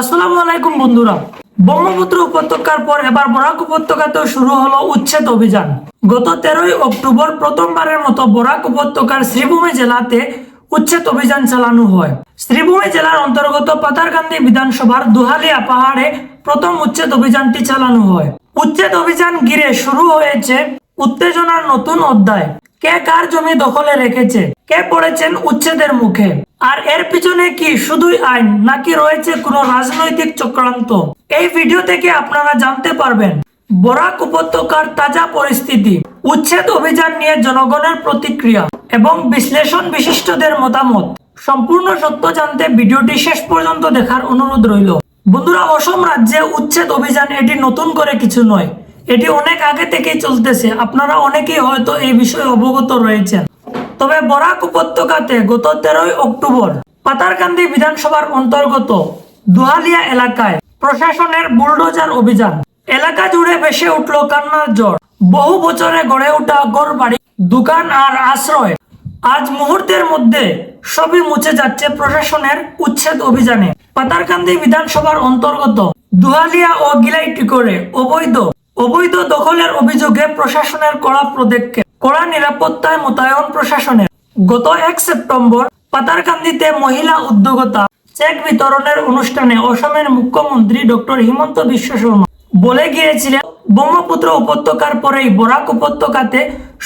আসসালামু আলাইকুম বন্ধুরা। ব্রহ্মপুত্র উপত্যকার পর এবার বরাক উপত্যকাতেও শুরু হলো উচ্ছেদ অভিযান। গত তেরোই অক্টোবর প্রথমবারের মতো বরাক উপত্যকার শ্রীভূমি জেলাতে উচ্ছেদ অভিযান চালানো হয়। শ্রীভূমি জেলার অন্তর্গত পাতারকান্দি বিধানসভার দুহালিয়া পাহাড়ে প্রথম উচ্ছেদ অভিযানটি চালানো হয়। উচ্ছেদ অভিযান ঘিরে শুরু হয়েছে উত্তেজনার নতুন অধ্যায়। কে কার জমি দখলে রেখেছে? কে পড়েছেন উচ্ছেদের মুখে? আর এর পিছনে কি শুধুই আইন, নাকি রয়েছে কোনো রাজনৈতিক চক্রান্ত? এই ভিডিও থেকে আপনারা জানতে পারবেন, বরাক উপত্যকার তাজা পরিস্থিতি, উচ্ছেদ অভিযান নিয়ে জনগণের প্রতিক্রিয়া এবং বিশ্লেষণ বিশিষ্টদের মতামত। সম্পূর্ণ সত্য জানতে ভিডিওটি শেষ পর্যন্ত দেখার অনুরোধ রইল। বন্ধুরা, অসম রাজ্যে উচ্ছেদ অভিযান এটি নতুন করে কিছু নয়। এটি অনেক আগে থেকেই চলতেছে। আপনারা অনেকেই হয়তো এই বিষয়ে অবগত রয়েছেন। তবে বরাক উপত্যকাতে গত তেরোই অক্টোবর পাতারকান্দি বিধানসভার অন্তর্গত দুহালিয়া এলাকায় প্রশাসনের বুলডোজার অভিযান। এলাকা জুড়ে ভেসে উঠল কান্নার জ্বর। বহু বছরে গড়ে ওঠা গড় বাড়ি দোকান আর আশ্রয় আজ মুহূর্তের মধ্যে সবই মুছে যাচ্ছে প্রশাসনের উচ্ছেদ অভিযানে। পাতারকান্দি বিধানসভার অন্তর্গত দুহালিয়া ও গিলাইটি করে অবৈধ অবৈধ দখলের অভিযোগে প্রশাসনের কড়া পদক্ষেপ। কড়া নিরাপত্তায় মোতায়েন প্রশাসনের। গত এক সেপ্টেম্বর পাতারকান্দিতে মহিলা উদ্যোগতা চেক বিতরণের অনুষ্ঠানে অসমের মুখ্যমন্ত্রী ডক্টর হিমন্ত বিশ্ব শর্মা বলে গিয়েছিলেন, ব্রহ্মপুত্র উপত্যকার পরেই বরাক উপত্যকাতে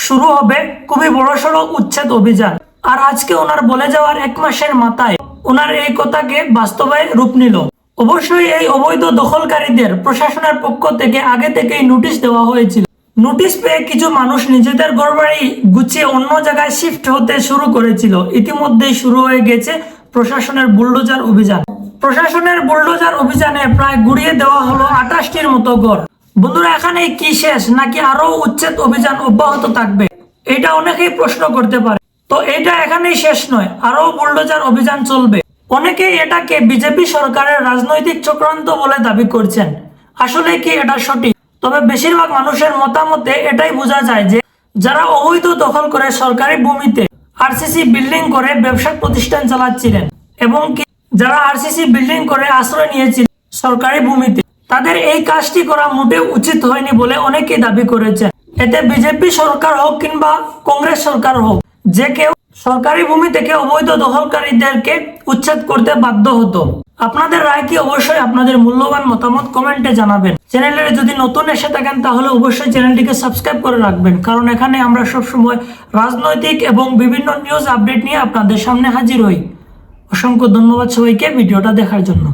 শুরু হবে খুবই বড়সড় উচ্ছেদ অভিযান। আর আজকে ওনার বলে যাওয়ার এক মাসের মাথায় ওনার এই কথাকে বাস্তবায় রূপ নিল। অবশ্যই এই অবৈধ দখলকারীদের প্রশাসনের পক্ষ থেকে আগে থেকেই নোটিশ দেওয়া হয়েছিল। নোটিশ পেয়ে কিছু মানুষ নিজেদের ঘরবাড়ি গুছিয়ে অন্য জায়গায় শিফট হতে শুরু করেছিল। ইতিমধ্যেই শুরু হয়ে গেছে প্রশাসনের বুলডোজার অভিযান। প্রশাসনের বুলডোজার অভিযানে প্রায় গুড়িয়ে দেওয়া হলো আঠাশটির মতো ঘর। বন্ধুরা এখানে কি শেষ, নাকি আরও উচ্ছেদ অভিযান অব্যাহত থাকবে? এটা অনেকেই প্রশ্ন করতে পারে। তো এটা এখানেই শেষ নয় আরও বুলডোজার অভিযান চলবে। অনেকেই এটাকে বিজেপি সরকারের রাজনৈতিক চক্রান্ত বলে দাবি করছেন। আসলে কি এটা সঠিক? তবে বেশিরভাগ মানুষের মতামতে এটাই বোঝা যায় যে যারা অবৈধ দখল করে সরকারি ভূমিতে আরসিসি বিল্ডিং করে ব্যবসা প্রতিষ্ঠান চালাচ্ছিলেন এবং যারা আরসিসি বিল্ডিং করে আশ্রয় নিয়েছিলেন সরকারি ভূমিতে, তাদের এই কাজটি করা মোটেও উচিত হয়নি বলে অনেকেই দাবি করেছেন। এতে বিজেপি সরকার হোক কিংবা কংগ্রেস সরকার হোক, যে কেউ সরকারি ভূমি থেকে অবৈধ দখলকারীদেরকে উচ্ছেদ করতে বাধ্য হতো। আপনাদের রায় কি অবশ্যই আপনাদের মূল্যবান মতামত কমেন্টে জানাবেন। চ্যানেলের যদি নতুন এসে থাকেন, তাহলে অবশ্যই চ্যানেলটিকে সাবস্ক্রাইব করে রাখবেন, কারণ এখানে আমরা সবসময় রাজনৈতিক এবং বিভিন্ন নিউজ আপডেট নিয়ে আপনাদের সামনে হাজির হই। অসংখ্য ধন্যবাদ সবাইকে ভিডিওটা দেখার জন্য।